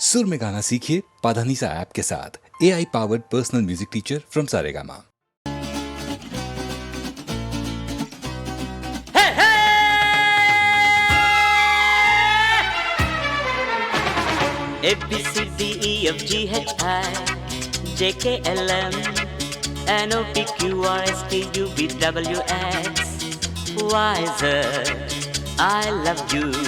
सुर में गाना सीखिए पाधानीसा ऐप के साथ। A I powered personal music teacher from Saregama A B C D E F G H I J K L M N O P Q R S T U V W X Y Z I love you.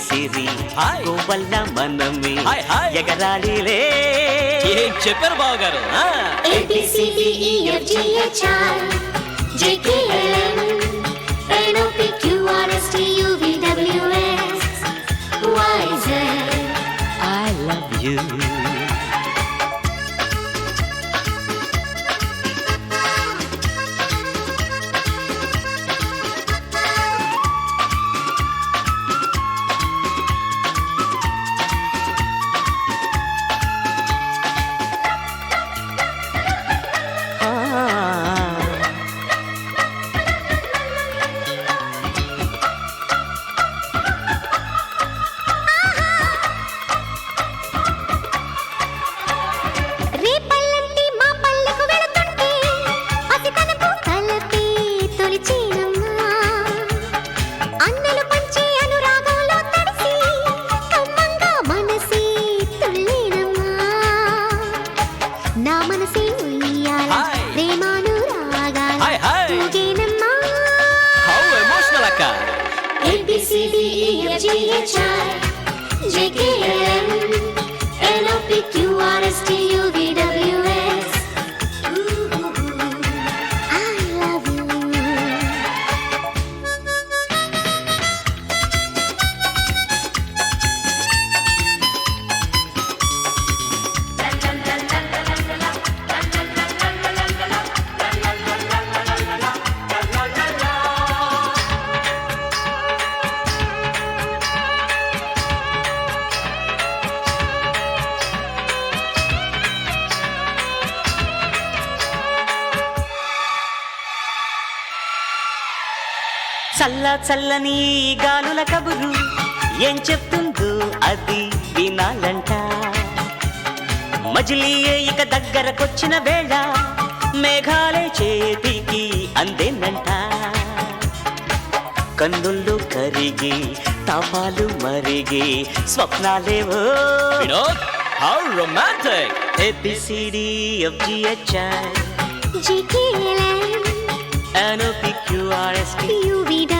Hi. వల్ల మనమే. ఎగరాలిలే ఏం చెప్పారు బావగారు ఆ? A చల్ల చల్లని గాలుల కబురు ఏం చెప్తుందో అది వినాలంట. మజిలీ ఇక దగ్గరకొచ్చిన వేళ మేఘాలే చేతికి అందేనంట. కన్నుళ్ళు కరిగి తాపాలు మరిగి స్వప్నాలేవో Vinod how romantic A B C D F GHI J K L M. ఎన్ఓపిక్యూఆర్ఎస్టి U V W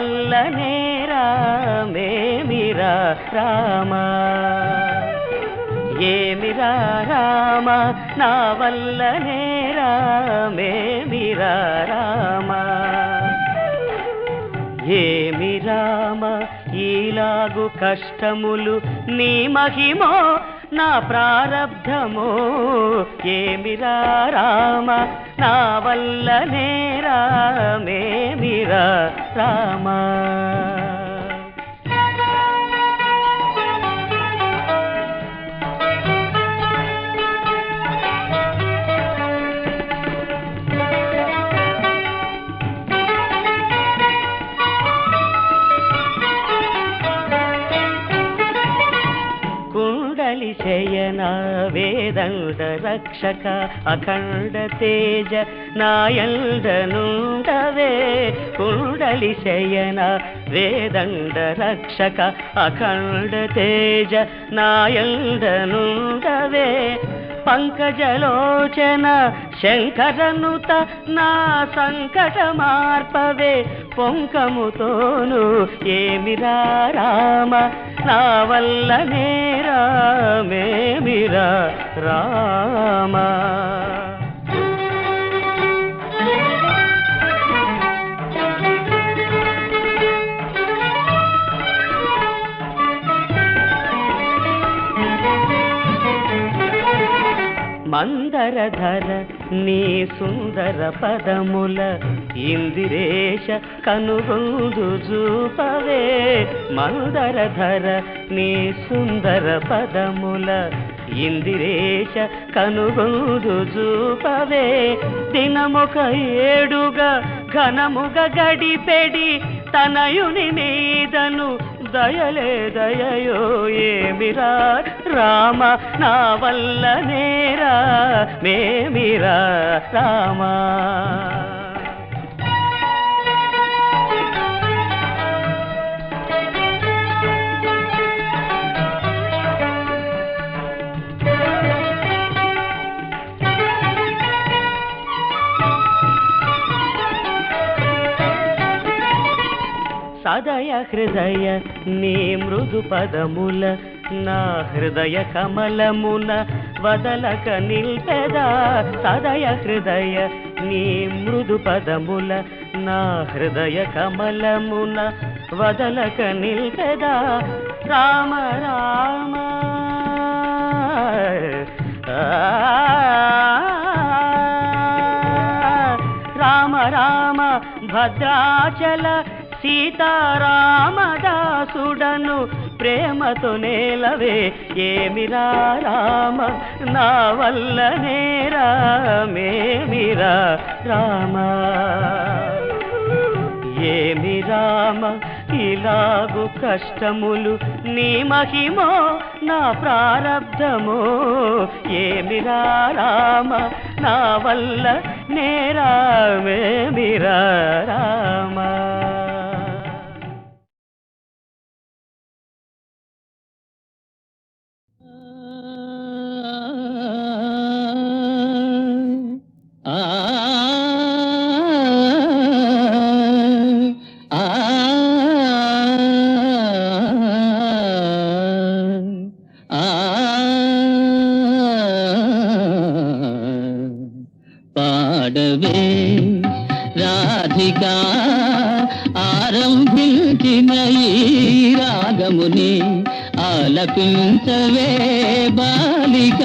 నా రామేమిరా రామ? ఏమిరా రామ? నా వల్లనే రామేమిరా రామ? ఏమి రామ? ఈలాగు కష్టములు నీ మహిమో నా ప్రారబ్ధమో. ఏమిరా రామ? నా వల్లనే రామేమిరా రామా? వేదండ రక్షక అఖండ తేజ నాయండనుండవే కుండలి శయన వేదండ రక్షక అఖండ తేజ నాయండనుండవే పంకజలోచన శంకరనుత నా సంకట మార్పవే పొంకముతోను ఏమిరా రామ? నా వల్ల నేరామేమిరా రామ? మందరధర నీ సుందర పదముల ఇందిరేశ కనుగొందు చూపవే. మందరధర నీ సుందర పదముల ఇందిరేశ కనుగొందు చూపవే. దినముక ఏడుగా ఘనముగ గడిపెడి తనయుని మీదను దయలే దయయో ఏమిరా? రామ నా వల్ల నేరా? మేమిరా రామా? సదయ హృదయ నీ మృదు పదముల నా హృదయ కమలమున వదలక నిల్పెదా. సదయ హృదయ నీ మృదు పదముల నా హృదయ కమలమున వదలక నిల్పెదా. రామ రామ. రామ రామ భద్రాచల సీతారామదాసుడను ప్రేమతో నేలవే. ఏమిరా రామ నా వల్ల నేరా మేమిరా రామ. ఏమి రామ ఇలాగు కష్టములు నీ మహిమో నా ప్రారబ్ధమో. ఏమిరా రామ నా వల్ల నేరా మేమిరా రామా. బాలిక.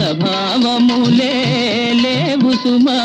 స్వభావములే లేవు సుమా.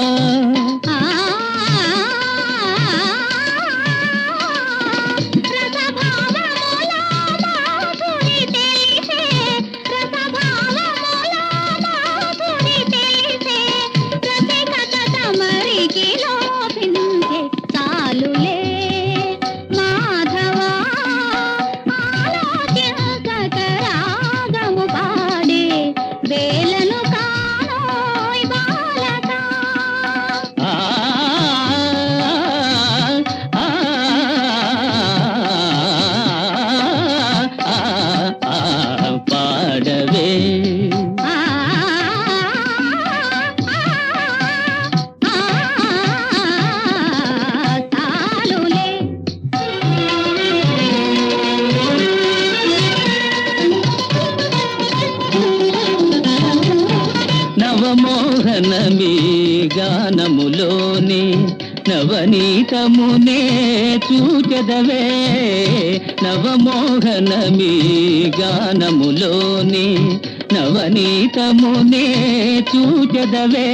చూచెదవే నవమోహనమీ గానములోని నవనీతమునే చూచెదవే.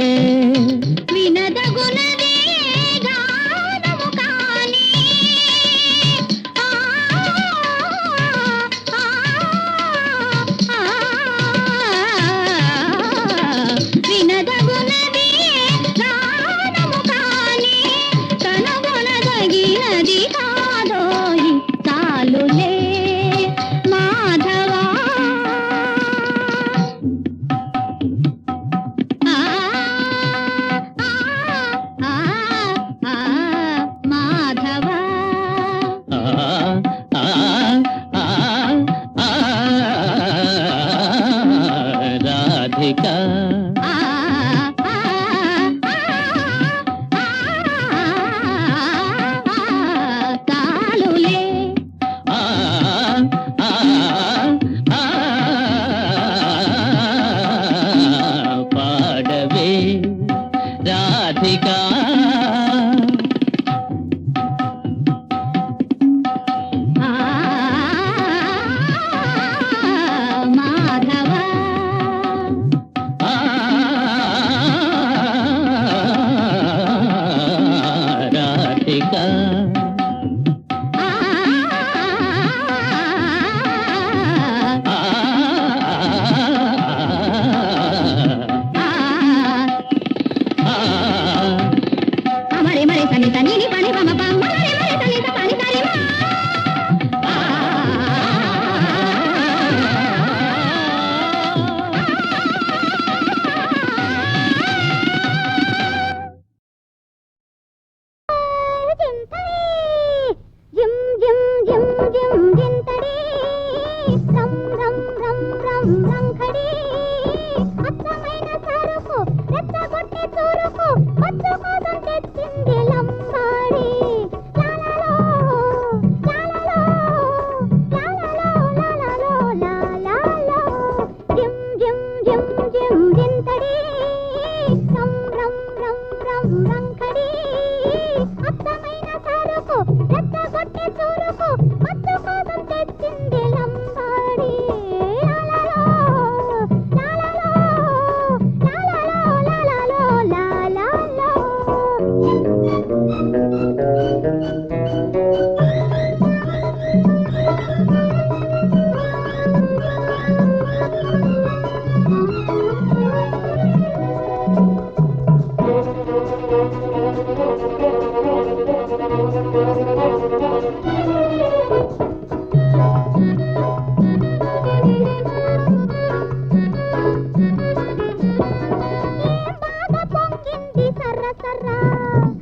Música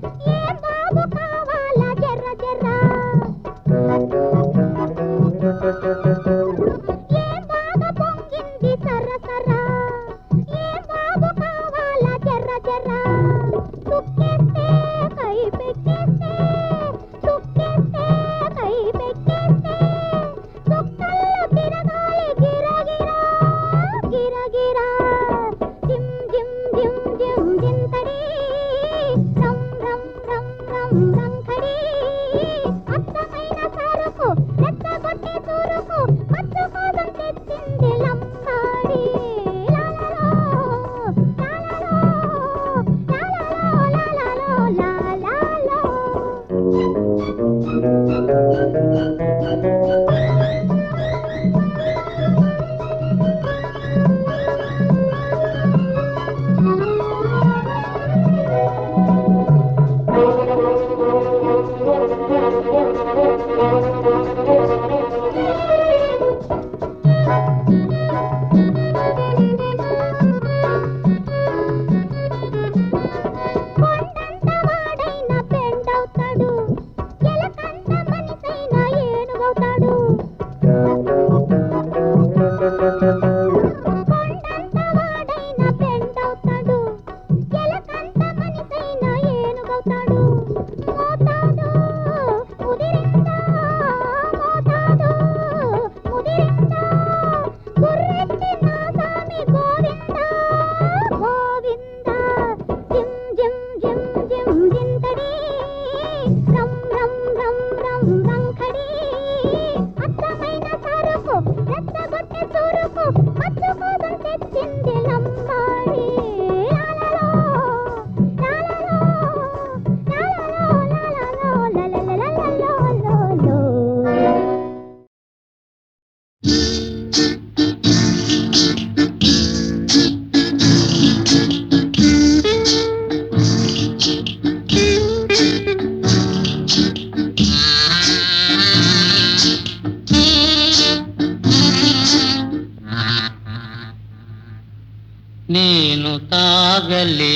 తాగలేదు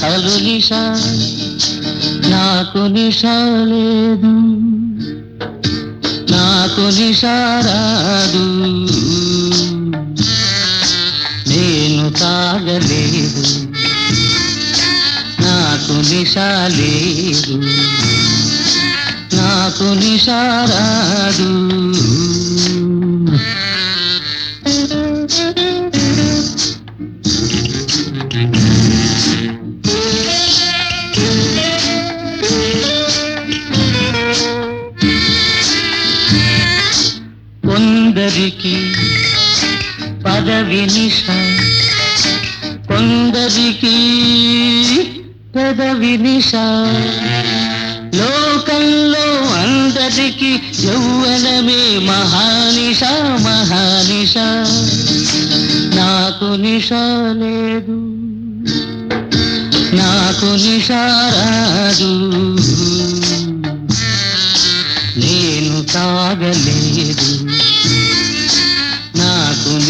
అసలు నిష నాకు నిష లేదు. నాకు నిష రాదు. నేను తాగలేదు. నాకు నిష లేదు. నాకు నిష రాదు. కొందరికి పదవి నిష కొందరికి పదవి నిష. లోకంలో అందరికి యౌవనమే మహానిష మహానిష. నాకు నిష లేదు నాకు నిషారాదు నేను తాగలేదు.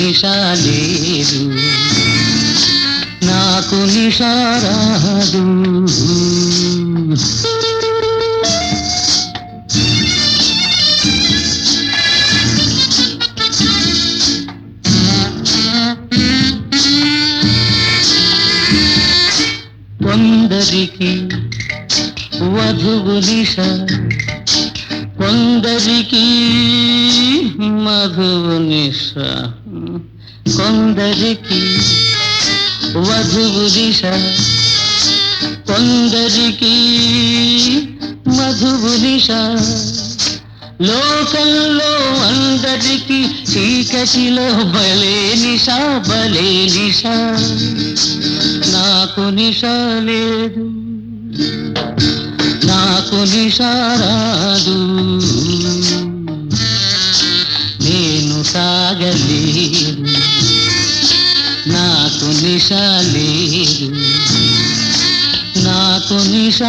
నాకు నిష లేదు నాకు నిష రాదు కొందరికి వధువు నిష కొందరికి మధువు నిష కొందరికి వధువు దిశ కొందరికి మధువు దిశ లోకంలో అందరికి చీకటిలో బలే నిష బలే నిష నాకు నిష లేదు నాకు నిష రాదు। సాగలేదు. నాకు నిష లేదు. నాకు నిష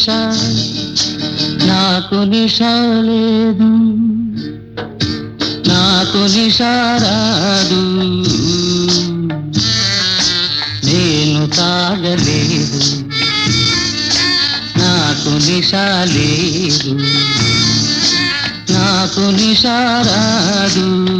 అసలు నిష. నాకు నిష లేదు. నాకు నిష రాదు. నేను తాగలేదు. నాకు నిష లేదు. నాకు నిష రాదు.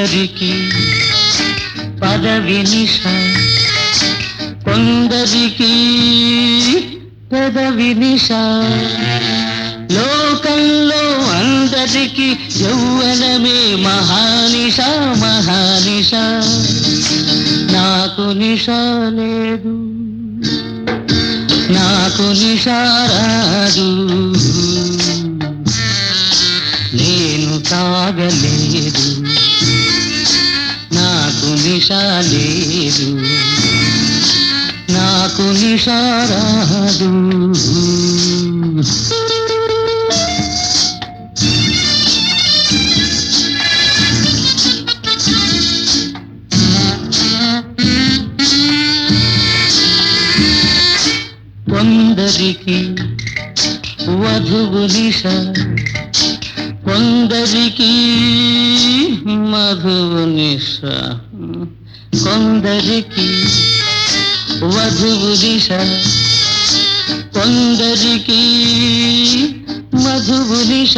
కొందరికి పదవి నిష కొందరికి పెదవి నిష. లోకంలో అందరికి యౌవనమే మహానిష మహానిష. నాకు నిష లేదు నాకు నిష రాదు. నేను తాగలేదు. నాకు నిష లేదు నాకు నిష రాదు కొందరికి వధువు నిష కొందరికి మధువు నిష కొందరికి వధువు దిశ కొందరికి మధువు దిశ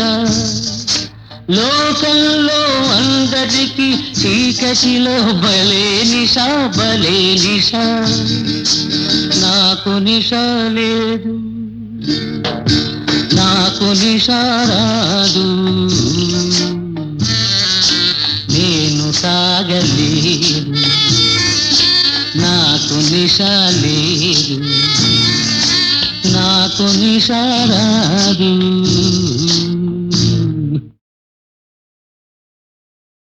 లోకంలో అందరికి చీకటిలో బలే నిష బలే నిష నాకు నిష లేదు నాకు నిష సాగలేదు. నాకు నిష లేదు. నాకు నిషారాదు